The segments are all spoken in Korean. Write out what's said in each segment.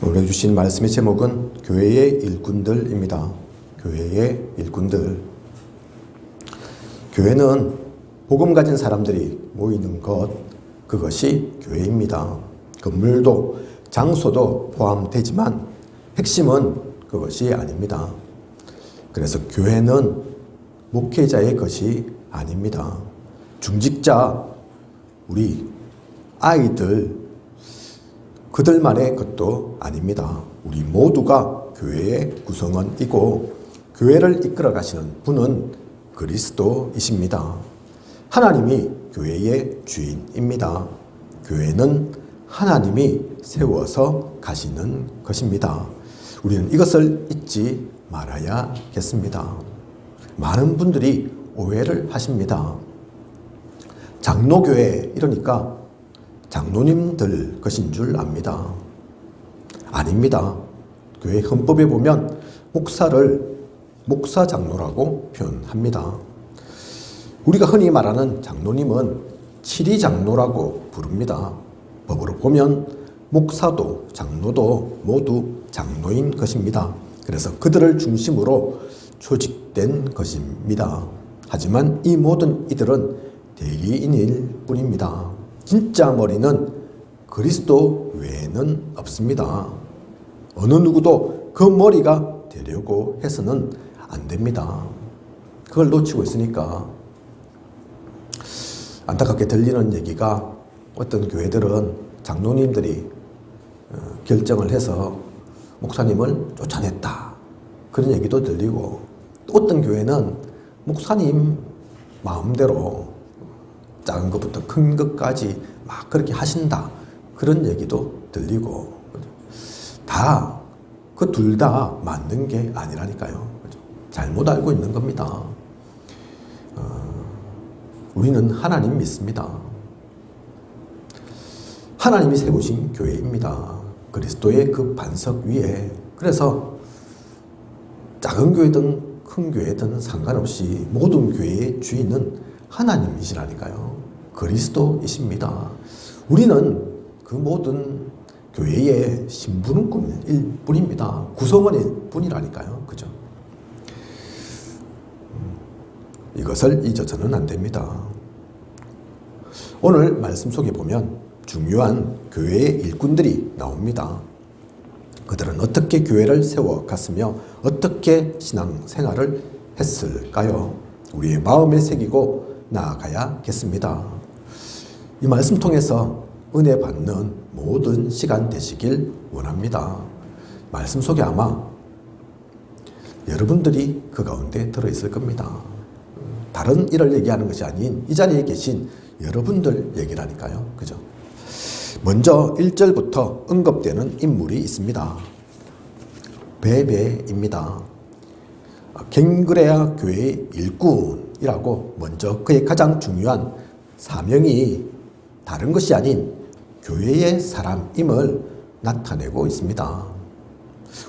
오늘 주신 말씀의 제목은 교회의 일꾼들입니다. 교회의 일꾼들. 교회는 복음 가진 사람들이 모이는 것, 그것이 교회입니다. 건물도 장소도 포함되지만 핵심은 그것이 아닙니다. 그래서 교회는 목회자의 것이 아닙니다. 중직자, 우리 아이들, 그들만의 것도 아닙니다. 우리 모두가 교회의 구성원이고 교회를 이끌어 가시는 분은 그리스도이십니다. 하나님이 교회의 주인입니다. 교회는 하나님이 세워서 가시는 것입니다. 우리는 이것을 잊지 말아야겠습니다. 많은 분들이 오해를 하십니다. 장로교회 이러니까 장로님들 것인 줄 압니다. 아닙니다. 교회 헌법에 보면 목사를 목사 장로라고 표현합니다. 우리가 흔히 말하는 장로님은 칠이 장로라고 부릅니다. 법으로 보면 목사도 장로도 모두 장로인 것입니다. 그래서 그들을 중심으로 조직된 것입니다. 하지만 이 모든 이들은 대리인일 뿐입니다. 진짜 머리는 그리스도 외에는 없습니다. 어느 누구도 그 머리가 되려고 해서는 안 됩니다. 그걸 놓치고 있으니까 안타깝게 들리는 얘기가 어떤 교회들은 장로님들이 어, 결정을 해서 목사님을 쫓아냈다. 그런 얘기도 들리고 또 어떤 교회는 목사님 마음대로 작은 것부터 큰 것까지 막 그렇게 하신다. 그런 얘기도 들리고 다 그 둘 다 맞는 게 아니라니까요. 잘못 알고 있는 겁니다. 어, 우리는 하나님 믿습니다. 하나님이 세우신 교회입니다. 그리스도의 그 반석 위에 그래서 작은 교회든 큰 교회든 상관없이 모든 교회의 주인은 하나님이시라니까요. 그리스도이십니다. 우리는 그 모든 교회의 신부름꾼 일 뿐입니다. 구성원일 뿐이라니까요. 그죠? 음, 이것을 잊어서는 안 됩니다. 오늘 말씀 속에 보면 중요한 교회의 일꾼들이 나옵니다. 그들은 어떻게 교회를 세워갔으며 어떻게 신앙 생활을 했을까요? 우리의 마음에 새기고 나아가야겠습니다. 이 말씀 통해서 은혜 받는 모든 시간 되시길 원합니다. 말씀 속에 아마 여러분들이 그 가운데 들어있을 겁니다. 다른 일을 얘기하는 것이 아닌 이 자리에 계신 여러분들 얘기라니까요. 그죠? 먼저 1절부터 언급되는 인물이 있습니다. 베베입니다. 갱그레아 교회의 일꾼이라고 먼저 그의 가장 중요한 사명이 다른 것이 아닌 교회의 사람임을 나타내고 있습니다.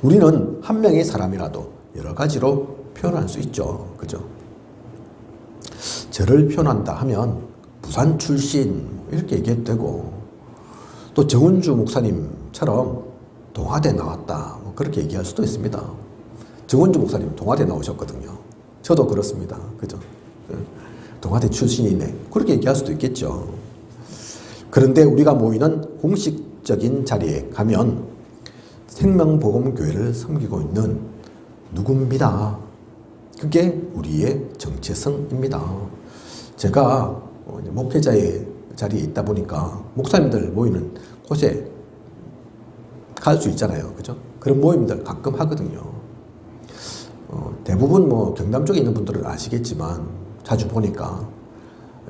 우리는 한 명의 사람이라도 여러 가지로 표현할 수 있죠. 그죠? 저를 표현한다 하면 부산 출신 이렇게 얘기해도 되고 또 정은주 목사님처럼 동아대 나왔다 뭐 그렇게 얘기할 수도 있습니다. 정은주 목사님 동아대 나오셨거든요. 저도 그렇습니다. 그죠? 예. 동아대 출신이네. 그렇게 얘기할 수도 있겠죠. 그런데 우리가 모이는 공식적인 자리에 가면 생명보험교회를 섬기고 있는 누굽니다. 그게 우리의 정체성입니다. 제가 목회자의 자리에 있다 보니까 목사님들 모이는 곳에 갈 수 있잖아요. 그죠? 그런 모임들 가끔 하거든요. 어, 대부분 뭐 경남 쪽에 있는 분들은 아시겠지만 자주 보니까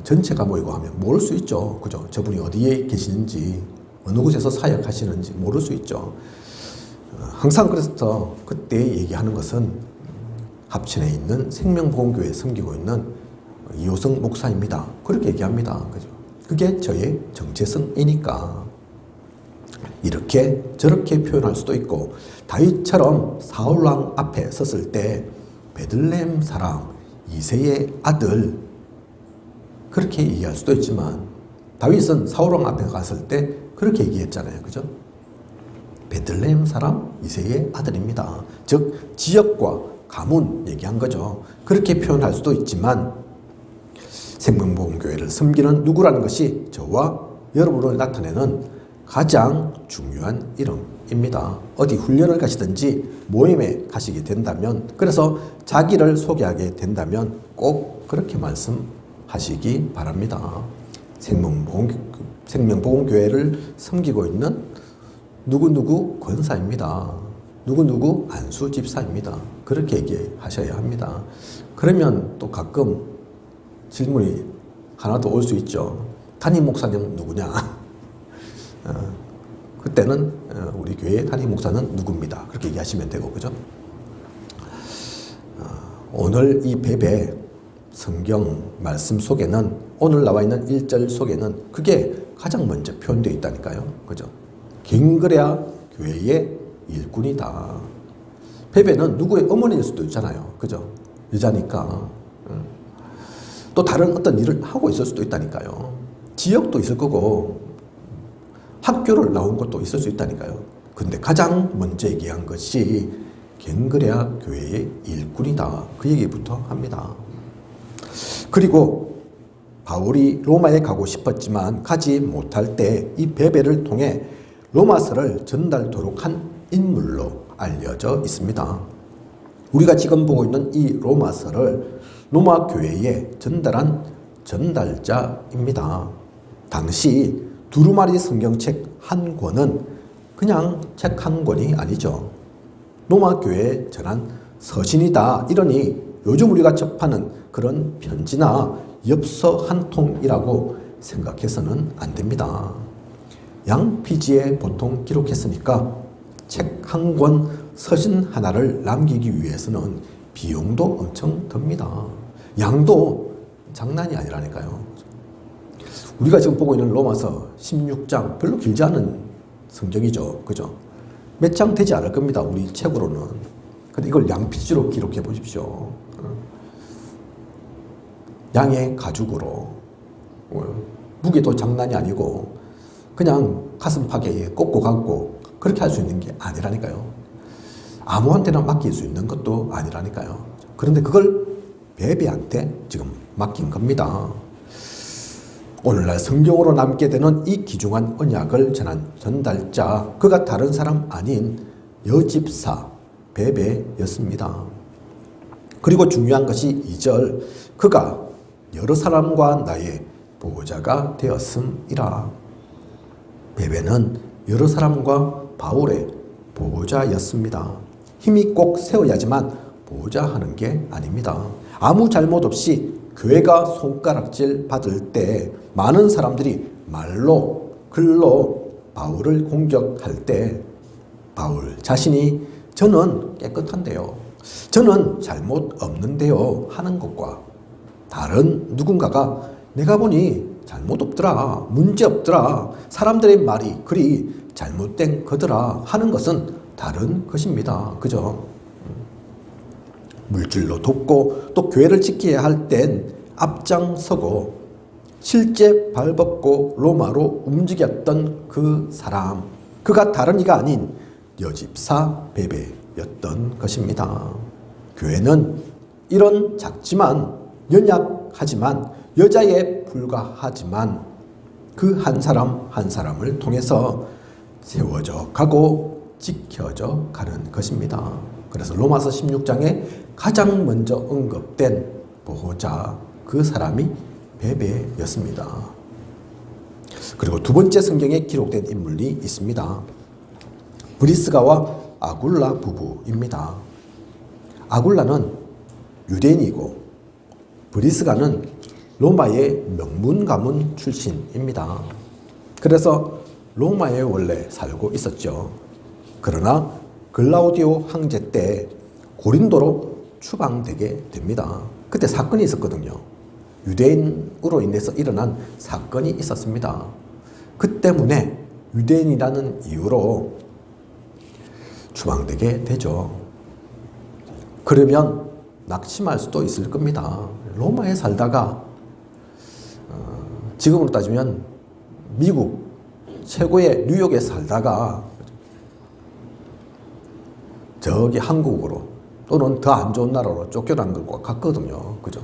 전체가 모이고 하면 모를 수 있죠. 그죠? 저분이 어디에 계시는지, 어느 곳에서 사역하시는지 모를 수 있죠. 어, 항상 그래서 그때 얘기하는 것은 합천에 있는 생명보험교회에 섬기고 있는 이호성 목사입니다. 그렇게 얘기합니다. 그죠? 그게 저의 정체성이니까. 이렇게 저렇게 표현할 수도 있고, 다윗처럼 사울왕 앞에 섰을 때, 베들렘 사람, 이세의 아들, 그렇게 얘기할 수도 있지만, 다윗은 사울왕 앞에 갔을 때 그렇게 얘기했잖아요. 그죠? 베들레헴 사람 이세의 아들입니다. 즉 지역과 가문 얘기한 거죠. 그렇게 표현할 수도 있지만 생명보험교회를 섬기는 누구라는 것이 저와 여러분을 나타내는 가장 중요한 이름입니다. 어디 훈련을 가시든지 모임에 가시게 된다면 그래서 자기를 소개하게 된다면 꼭 그렇게 말씀 하시기 바랍니다. 생명보험, 생명보험교회를 섬기고 있는 누구누구 권사입니다. 누구누구 안수 집사입니다. 그렇게 얘기하셔야 합니다. 그러면 또 가끔 질문이 하나 더 올 수 있죠. 담임 목사님 누구냐? 어, 그때는 어, 우리 교회 담임 목사는 누굽니다. 그렇게 얘기하시면 되고 그죠? 어, 오늘 이 베베 성경 말씀 속에는 오늘 나와 있는 1절 속에는 그게 가장 먼저 표현되어 있다니까요. 그죠? 갱그레아 교회의 일꾼이다. 베베는 누구의 어머니일 수도 있잖아요. 그죠? 여자니까. 응. 또 다른 어떤 일을 하고 있을 수도 있다니까요. 지역도 있을 거고, 학교를 나온 것도 있을 수 있다니까요. 근데 가장 먼저 얘기한 것이 갱그레아 교회의 일꾼이다. 그 얘기부터 합니다. 그리고 바울이 로마에 가고 싶었지만 가지 못할 때 이 베베를 통해 로마서를 전달토록 한 인물로 알려져 있습니다. 우리가 지금 보고 있는 이 로마서를 로마 교회에 전달한 전달자입니다. 당시 두루마리 성경책 한 권은 그냥 책 한 권이 아니죠. 로마 교회에 전한 서신이다. 이러니 요즘 우리가 접하는 그런 편지나 엽서 한 통이라고 생각해서는 안 됩니다. 양피지에 보통 기록했으니까 책 한 권 서신 하나를 남기기 위해서는 비용도 엄청 듭니다. 양도 장난이 아니라니까요. 우리가 지금 보고 있는 로마서 16장 별로 길지 않은 성경이죠. 그죠? 몇 장 되지 않을 겁니다. 우리 책으로는. 근데 이걸 양피지로 기록해 보십시오. 양의 가죽으로. 무게도 장난이 아니고 그냥 가슴팍에 꽂고 갖고 그렇게 할 수 있는 게 아니라니까요. 아무한테나 맡길 수 있는 것도 아니라니까요. 그런데 그걸 베베한테 지금 맡긴 겁니다. 오늘날 성경으로 남게 되는 이 귀중한 언약을 전한 전달자, 그가 다른 사람 아닌 여집사 베베였습니다. 그리고 중요한 것이 2절, 그가 여러 사람과 나의 보호자가 되었음이라. 베베는 여러 사람과 바울의 보호자였습니다. 힘이 꼭 세워야지만 보호자하는 게 아닙니다. 아무 잘못 없이 교회가 손가락질 받을 때 많은 사람들이 말로 글로 바울을 공격할 때 바울 자신이 저는 깨끗한데요. 저는 잘못 없는데요. 하는 것과 다른 누군가가 내가 보니 잘못 없더라. 문제 없더라. 사람들의 말이 그리 잘못된 거더라. 하는 것은 다른 것입니다. 그죠? 물질로 돕고 또 교회를 지켜야 할 땐 앞장서고 실제 발벗고 로마로 움직였던 그 사람. 그가 다른 이가 아닌 여집사 베베였던 것입니다. 교회는 이런 작지만 연약하지만 여자에 불과하지만 그 한 사람 한 사람을 통해서 세워져 가고 지켜져 가는 것입니다. 그래서 로마서 16장에 가장 먼저 언급된 보호자 그 사람이 베베였습니다. 그리고 두 번째 성경에 기록된 인물이 있습니다. 브리스가와 아굴라 부부입니다. 아굴라는 유대인이고 브리스가는 로마의 명문 가문 출신입니다. 그래서 로마에 원래 살고 있었죠. 그러나 글라우디오 황제 때 고린도로 추방되게 됩니다. 그때 사건이 있었거든요. 유대인으로 인해서 일어난 사건이 있었습니다. 그 때문에 유대인이라는 이유로 추방되게 되죠. 그러면 낙심할 수도 있을 겁니다. 로마에 살다가 어, 지금으로 따지면 미국 최고의 뉴욕에 살다가 저기 한국으로 또는 더 안 좋은 나라로 쫓겨난 것과 같거든요. 그죠?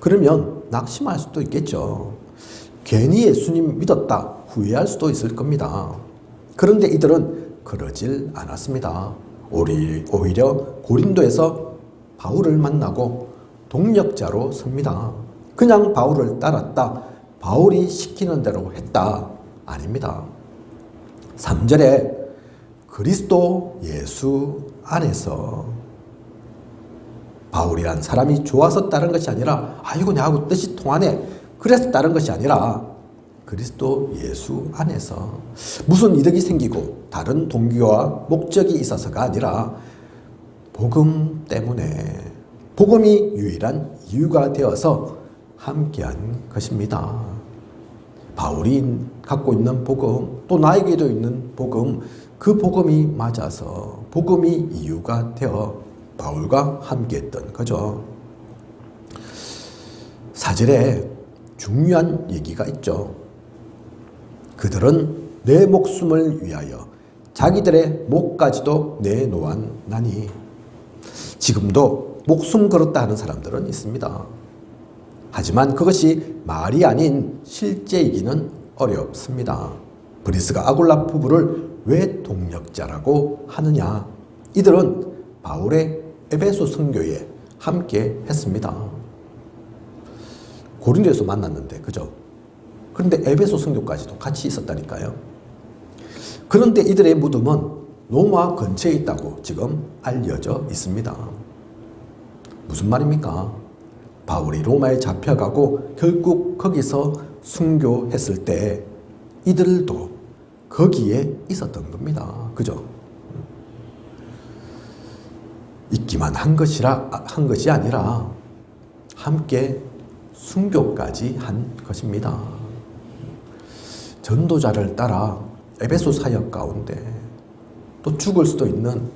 그러면 낙심할 수도 있겠죠. 괜히 예수님 믿었다 후회할 수도 있을 겁니다. 그런데 이들은 그러질 않았습니다. 오히려 고린도에서 바울을 만나고 동력자로 섭니다. 그냥 바울을 따랐다. 바울이 시키는 대로 했다. 아닙니다. 3절에 그리스도 예수 안에서 바울이란 사람이 좋아서 따른 것이 아니라 아이고 나하고 뜻이 통하네 그래서 따른 것이 아니라 그리스도 예수 안에서 무슨 이득이 생기고 다른 동기와 목적이 있어서가 아니라 복음 때문에 복음이 유일한 이유가 되어서 함께한 것입니다. 바울이 갖고 있는 복음 또 나에게도 있는 복음 그 복음이 맞아서 복음이 이유가 되어 바울과 함께했던 거죠. 사절에 중요한 얘기가 있죠. 그들은 내 목숨을 위하여 자기들의 목까지도 내놓았나니 지금도 목숨 걸었다 하는 사람들은 있습니다. 하지만 그것이 말이 아닌 실제이기는 어렵습니다. 브리스가 아굴라 부부를 왜 동력자라고 하느냐? 이들은 바울의 에베소 선교에 함께 했습니다. 고린도에서 만났는데, 그죠? 그런데 에베소 선교까지도 같이 있었다니까요. 그런데 이들의 무덤은 로마 근처에 있다고 지금 알려져 있습니다. 무슨 말입니까? 바울이 로마에 잡혀가고 결국 거기서 순교했을 때 이들도 거기에 있었던 겁니다. 그죠? 있기만 한 것이라 한 것이 아니라 함께 순교까지 한 것입니다. 전도자를 따라 에베소 사역 가운데 또 죽을 수도 있는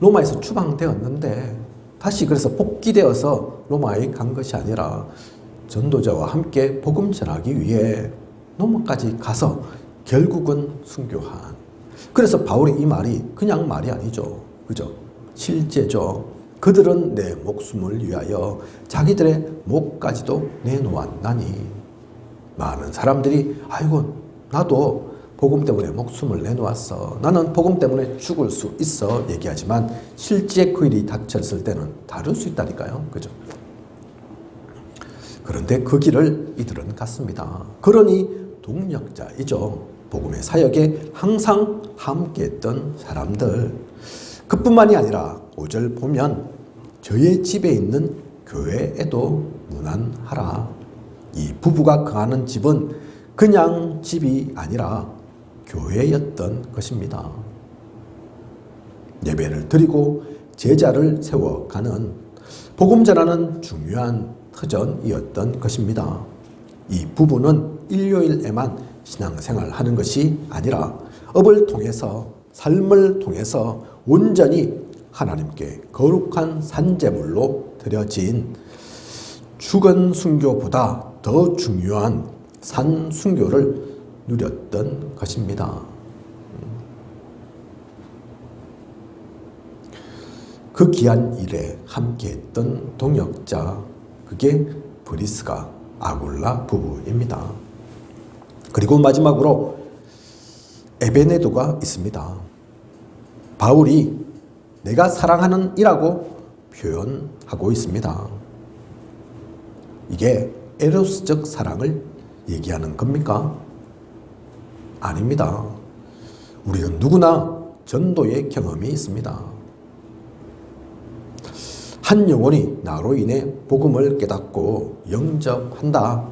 로마에서 추방되었는데 다시 그래서 복귀되어서 로마에 간 것이 아니라 전도자와 함께 복음 전하기 위해 로마까지 가서 결국은 순교한. 그래서 바울의 이 말이 그냥 말이 아니죠. 그죠? 실제죠. 그들은 내 목숨을 위하여 자기들의 목까지도 내놓았나니. 많은 사람들이 아이고 나도 복음 때문에 목숨을 내놓았어. 나는 복음 때문에 죽을 수 있어. 얘기하지만 실제 그 일이 닥쳤을 때는 다를 수 있다니까요. 그죠? 그런데 그 길을 이들은 갔습니다. 그러니 동력자이죠. 복음의 사역에 항상 함께했던 사람들. 그뿐만이 아니라 5절 보면 저의 집에 있는 교회에도 무난하라. 이 부부가 거하는 집은 그냥 집이 아니라 교회였던 것입니다. 예배를 드리고 제자를 세워가는 복음 전하는 중요한 터전이었던 것입니다. 이 부부는 일요일에만 신앙생활 하는 것이 아니라 업을 통해서 삶을 통해서 온전히 하나님께 거룩한 산재물로 드려진 죽은 순교보다 더 중요한 산 순교를 누렸던 것입니다. 그 귀한 일에 함께했던 동역자 그게 브리스가 아굴라 부부입니다. 그리고 마지막으로 에베네도가 있습니다. 바울이 내가 사랑하는 이라고 표현하고 있습니다. 이게 에로스적 사랑을 얘기하는 겁니까? 아닙니다. 우리는 누구나 전도의 경험이 있습니다. 한 영혼이 나로 인해 복음을 깨닫고 영접한다.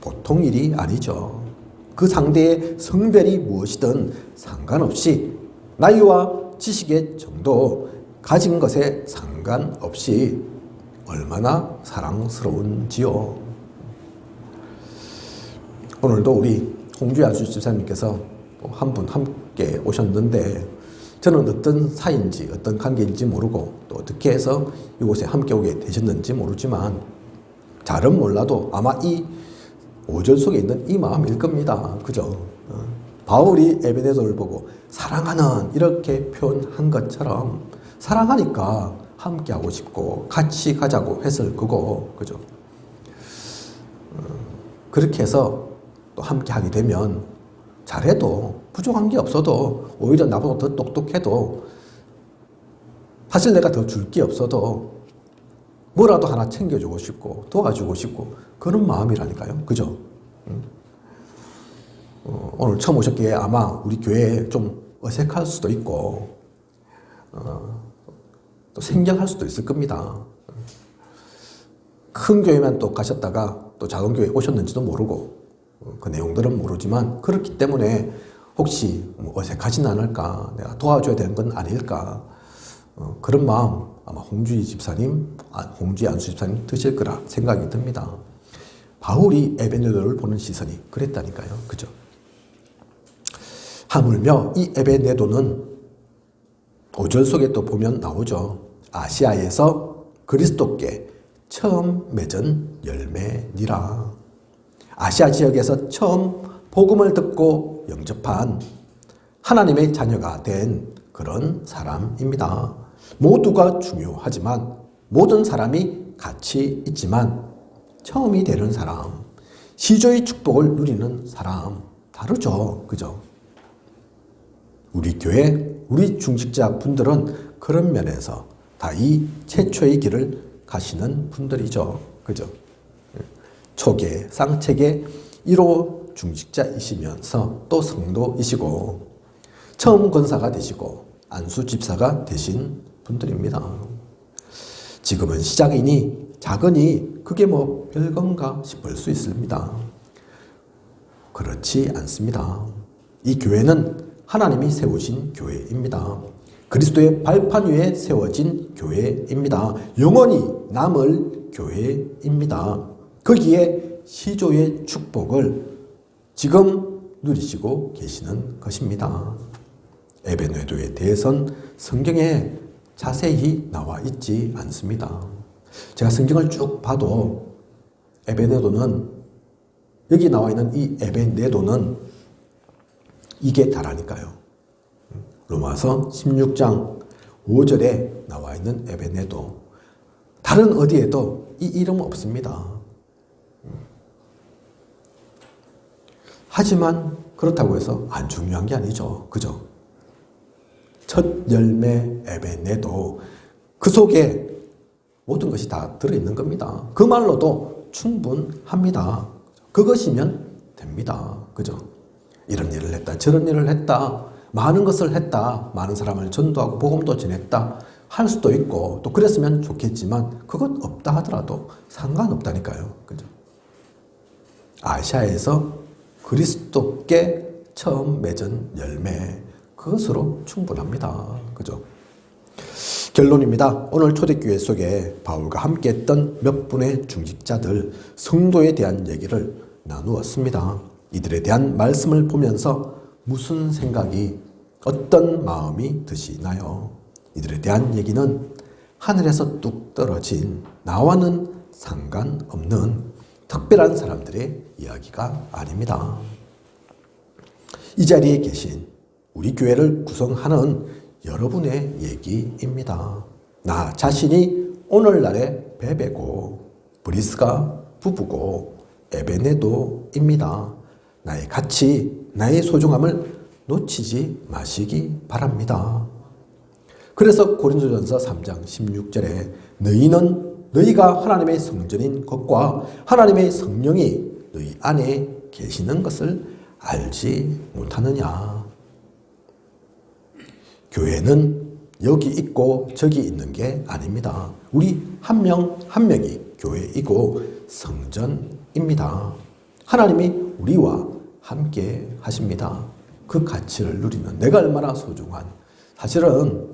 보통 일이 아니죠. 그 상대의 성별이 무엇이든 상관없이 나이와 지식의 정도, 가진 것에 상관없이 얼마나 사랑스러운지요. 오늘도 우리 홍주야 주 집사님께서 한 분 함께 오셨는데 저는 어떤 사이인지 어떤 관계인지 모르고 또 어떻게 해서 이곳에 함께 오게 되셨는지 모르지만 잘은 몰라도 아마 이 5절 속에 있는 이 마음일 겁니다. 그죠? 어. 바울이 에베네도를 보고 사랑하는 이렇게 표현한 것처럼 사랑하니까 함께 하고 싶고 같이 가자고 했을 거고 그죠? 어, 그렇게 해서 또 함께 하게 되면 잘해도 부족한 게 없어도 오히려 나보다 더 똑똑해도 사실 내가 더 줄 게 없어도 뭐라도 하나 챙겨주고 싶고 도와주고 싶고 그런 마음이라니까요. 그죠? 응? 어, 오늘 처음 오셨기에 아마 우리 교회에 좀 어색할 수도 있고 어, 또 생경할 수도 있을 겁니다. 큰 교회만 또 가셨다가 또 작은 교회 오셨는지도 모르고 어, 그 내용들은 모르지만 그렇기 때문에 혹시 뭐 어색하진 않을까 내가 도와줘야 되는 건 아닐까 어, 그런 마음 아마 홍주희 집사님, 아, 홍주희 안수 집사님 드실 거라 생각이 듭니다. 바울이 에베네도를 보는 시선이 그랬다니까요. 그죠? 하물며 이 에베네도는 5절 속에 또 보면 나오죠. 아시아에서 그리스도께 처음 맺은 열매니라. 아시아 지역에서 처음 복음을 듣고 영접한 하나님의 자녀가 된 그런 사람입니다. 모두가 중요하지만 모든 사람이 같이 있지만 처음이 되는 사람, 시조의 축복을 누리는 사람 다르죠. 그죠? 우리 교회, 우리 중직자 분들은 그런 면에서 다 이 최초의 길을 가시는 분들이죠. 그죠? 초계, 쌍책의 1호 중직자이시면서 또 성도이시고 처음 권사가 되시고 안수 집사가 되신 분들입니다. 지금은 시작이니 작으니 그게 뭐 별건가 싶을 수 있습니다. 그렇지 않습니다. 이 교회는 하나님이 세우신 교회입니다. 그리스도의 발판 위에 세워진 교회입니다. 영원히 남을 교회입니다. 거기에 시조의 축복을 지금 누리시고 계시는 것입니다. 에베네도에 대해선 성경에 자세히 나와 있지 않습니다. 제가 성경을 쭉 봐도 에베네도는 여기 나와 있는 이 에베네도는 이게 다라니까요. 로마서 16장 5절에 나와 있는 에베네도 다른 어디에도 이 이름 없습니다. 하지만 그렇다고 해서 안 중요한 게 아니죠. 그죠? 첫 열매 에베네도 그 속에 모든 것이 다 들어있는 겁니다. 그 말로도 충분합니다. 그것이면 됩니다. 그죠? 이런 일을 했다, 저런 일을 했다, 많은 것을 했다, 많은 사람을 전도하고 복음도 전했다 할 수도 있고 또 그랬으면 좋겠지만 그것 없다 하더라도 상관없다니까요. 그죠? 아시아에서 그리스도께 처음 맺은 열매 그것으로 충분합니다. 그죠? 결론입니다. 오늘 초대교회 속에 바울과 함께 했던 몇 분의 중직자들, 성도에 대한 얘기를 나누었습니다. 이들에 대한 말씀을 보면서 무슨 생각이, 어떤 마음이 드시나요? 이들에 대한 얘기는 하늘에서 뚝 떨어진 나와는 상관없는 특별한 사람들의 이야기가 아닙니다. 이 자리에 계신 우리 교회를 구성하는 여러분의 얘기입니다. 나 자신이 오늘날의 베베고 브리스가 부부고 에베네도입니다. 나의 가치, 나의 소중함을 놓치지 마시기 바랍니다. 그래서 고린도전서 3장 16절에 너희는 너희가 하나님의 성전인 것과 하나님의 성령이 너희 안에 계시는 것을 알지 못하느냐. 교회는 여기 있고 저기 있는 게 아닙니다. 우리 한 명한 명이 교회이고 성전입니다. 하나님이 우리와 함께 하십니다. 그 가치를 누리는 내가 얼마나 소중한 사실은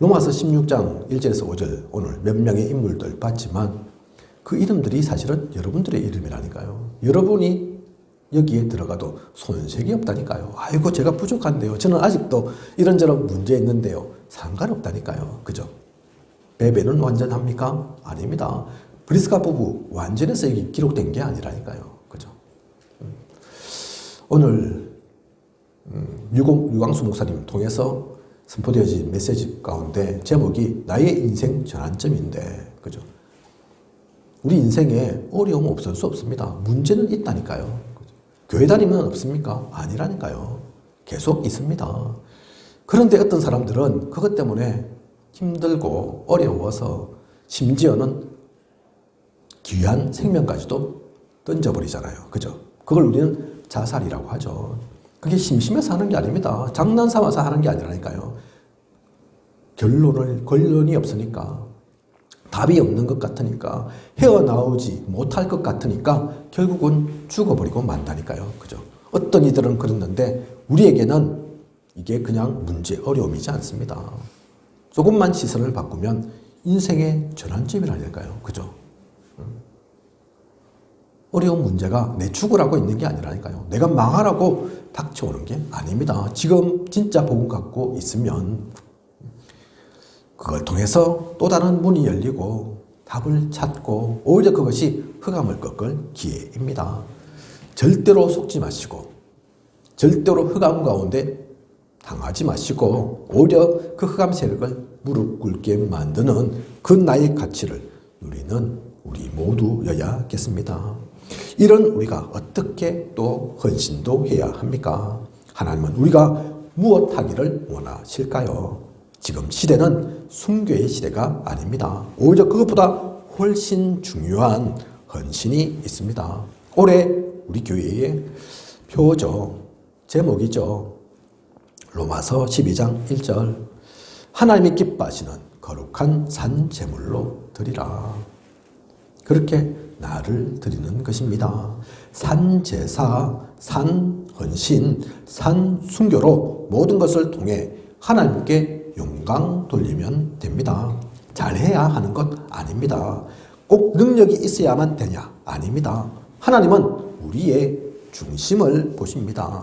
로마서 16장 1절에서 5절 오늘 몇 명의 인물들 봤지만 그 이름들이 사실은 여러분들의 이름이라니까요. 여러분이 여기에 들어가도 손색이 없다니까요. 아이고 제가 부족한데요. 저는 아직도 이런저런 문제 있는데요. 상관없다니까요. 그죠? 베베는 완전합니까? 아닙니다. 브리스가 부부 완전해서 여기 기록된 게 아니라니까요. 그죠? 음. 오늘 음, 유광수 목사님 통해서 선포되어진 메시지 가운데 제목이 나의 인생 전환점인데, 그죠? 우리 인생에 어려움 없을 수 없습니다. 문제는 있다니까요. 그죠? 교회 다니면 없습니까? 아니라니까요. 계속 있습니다. 그런데 어떤 사람들은 그것 때문에 힘들고 어려워서 심지어는 귀한 생명까지도 던져버리잖아요. 그죠? 그걸 우리는 자살이라고 하죠. 그게 심심해서 하는 게 아닙니다. 장난 삼아서 하는 게 아니라니까요. 결론을, 결론이 없으니까, 답이 없는 것 같으니까, 헤어나오지 못할 것 같으니까, 결국은 죽어버리고 만다니까요. 그죠? 어떤 이들은 그랬는데, 우리에게는 이게 그냥 문제, 어려움이지 않습니다. 조금만 시선을 바꾸면 인생의 전환점이라니까요. 그죠? 어려운 문제가 내 죽으라고 있는 게 아니라니까요. 내가 망하라고 닥쳐오는 게 아닙니다. 지금 진짜 복음 갖고 있으면 그걸 통해서 또 다른 문이 열리고 답을 찾고 오히려 그것이 흑암을 꺾을 기회입니다. 절대로 속지 마시고 절대로 흑암 가운데 당하지 마시고 오히려 그 흑암 세력을 무릎 꿇게 만드는 그 나의 가치를 누리는 우리 모두여야겠습니다. 이런 우리가 어떻게 또 헌신도 해야 합니까? 하나님은 우리가 무엇 하기를 원하실까요? 지금 시대는 순교의 시대가 아닙니다. 오히려 그것보다 훨씬 중요한 헌신이 있습니다. 올해 우리 교회의 표죠. 제목이죠. 로마서 12장 1절 하나님이 기뻐하시는 거룩한 산 제물로 드리라. 그렇게 나를 드리는 것입니다. 산 제사, 산 헌신, 산 순교로 모든 것을 통해 하나님께 영광 돌리면 됩니다. 잘해야 하는 것 아닙니다. 꼭 능력이 있어야만 되냐? 아닙니다. 하나님은 우리의 중심을 보십니다.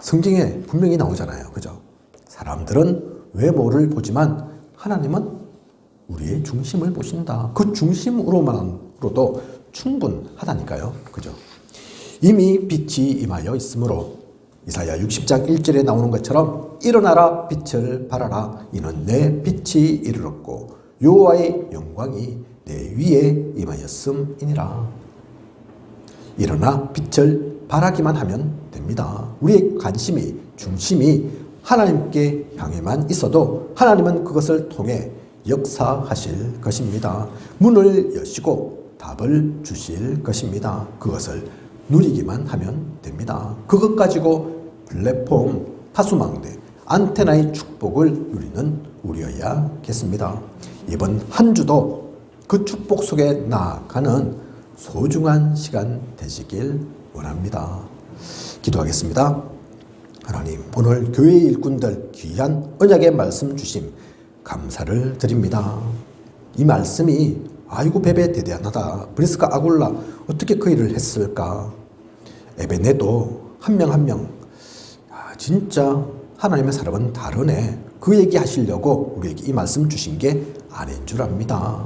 성경에 분명히 나오잖아요. 그죠? 사람들은 외모를 보지만 하나님은 우리의 중심을 보신다. 그 중심으로만으로도 충분하다니까요. 그죠? 이미 빛이 임하여 있으므로 이사야 60장 1절에 나오는 것처럼 일어나라 빛을 발하라 이는 내 빛이 이르렀고 여호와의 영광이 내 위에 임하였음이니라. 일어나 빛을 발하기만 하면 됩니다. 우리의 관심이 중심이 하나님께 향해만 있어도 하나님은 그것을 통해 역사하실 것입니다. 문을 여시고 답을 주실 것입니다. 그것을 누리기만 하면 됩니다. 그것 가지고 플랫폼, 파수망대, 안테나의 축복을 누리는 우리여야겠습니다. 이번 한 주도 그 축복 속에 나아가는 소중한 시간 되시길 원합니다. 기도하겠습니다. 하나님, 오늘 교회 일꾼들 귀한 언약의 말씀 주심 감사를 드립니다. 이 말씀이 아이고 베베 대단하다. 브리스가 아굴라 어떻게 그 일을 했을까? 에베네도 한 명 한명 진짜 하나님의 사람은 다르네. 그 얘기 하시려고 우리에게 이 말씀 주신 게 아닌 줄 압니다.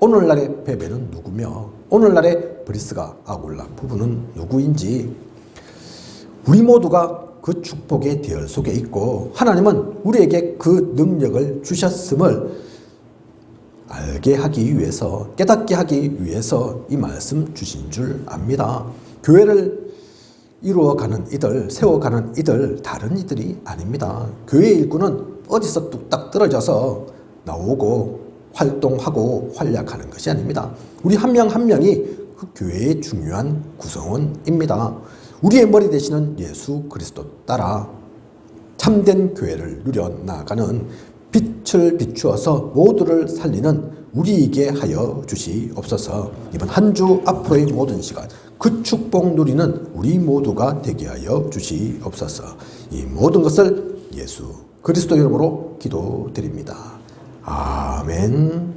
오늘날의 베베는 누구며 오늘날의 브리스가 아굴라 부부는 누구인지 우리 모두가 그 축복의 대열 속에 있고 하나님은 우리에게 그 능력을 주셨음을 알게 하기 위해서 깨닫게 하기 위해서 이 말씀 주신 줄 압니다. 교회를 이루어가는 이들, 세워가는 이들, 다른 이들이 아닙니다. 교회 일꾼은 어디서 뚝딱 떨어져서 나오고 활동하고 활약하는 것이 아닙니다. 우리 한 명한 명이 그 교회의 중요한 구성원입니다. 우리의 머리 되시는 예수 그리스도 따라 참된 교회를 누려 나가는 빛을 비추어서 모두를 살리는 우리에게 하여 주시옵소서. 이번 한 주 앞으로의 모든 시간 그 축복 누리는 우리 모두가 되게 하여 주시옵소서. 이 모든 것을 예수 그리스도 이름으로 기도드립니다. 아멘.